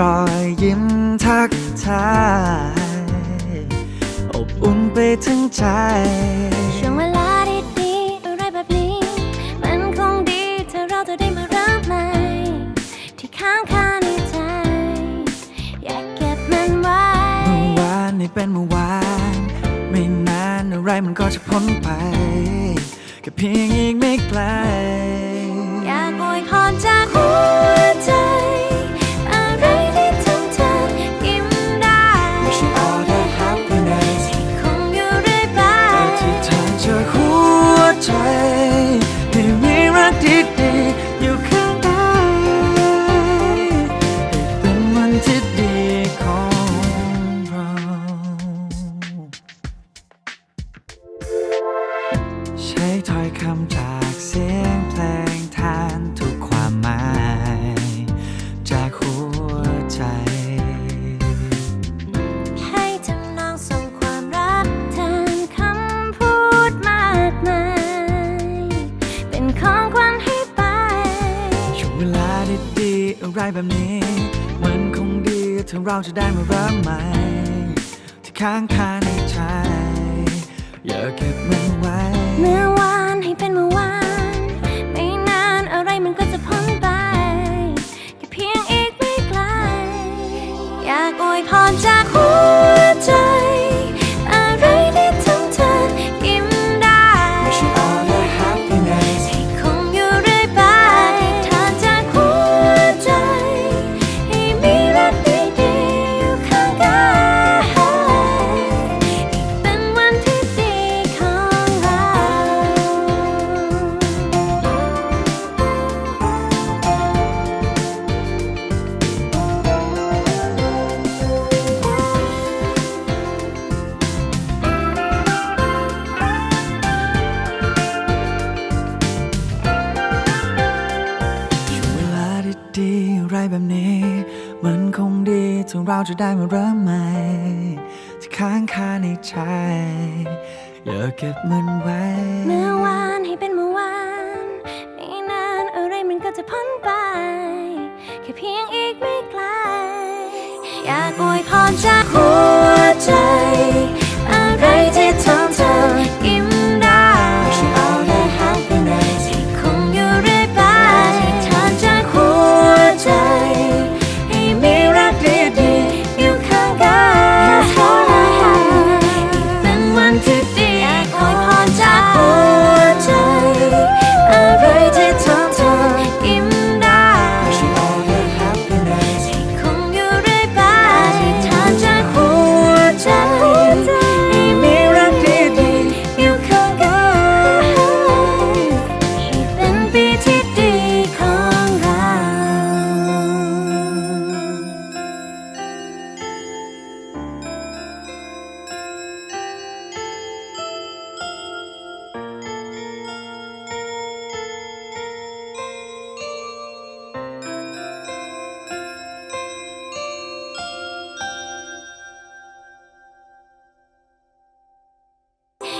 รอยยิ้มทักทายอบอุ่นไปถึงใจช่วงเวลาดีๆอะไรแบบนี้ มันคงดีถ้าเราจะได้มาเริ่มใหม่ที่ค้างคาในใจ อยากเก็บมันไว้เมื่อวานนี่เป็นเมื่อวาน ไม่นานอะไรมันก็จะพ้นไปแค่เพียงอีกไม่ไกลอยากอวยพรจากหัว เสียงเพลงแทนทุกความหมาย จากหัวใจ ให้จำนองส่งความรักแทนคำพูดมากมาย เป็นของขวัญให้ไป ช่วงเวลาดีๆอะไรแบบนี้ มันคงดีถ้าเราจะได้มาเริ่มใหม่ที่ค้างคาในใจ อย่าเก็บมันไว้เมื่อ ถึงเราจะได้มาเริ่มใหม่ที่ค้างคาในใจอย่าเก็บมันไว้ เมื่อวานให้เป็นเมื่อวานไม่นานอะไรมันก็จะพ้นไป แค่เพียงอีกไม่ไกล อยากอวยพรจากหัวใจ อะไรที่เธอ วัน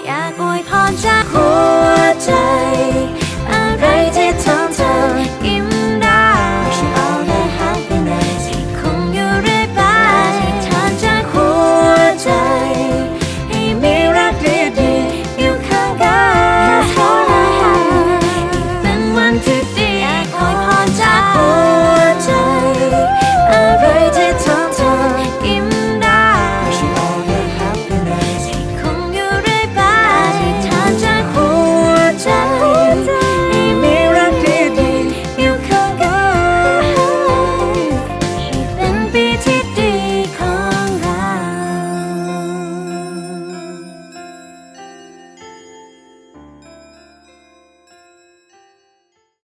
อยากอวยพรจากหัวใจ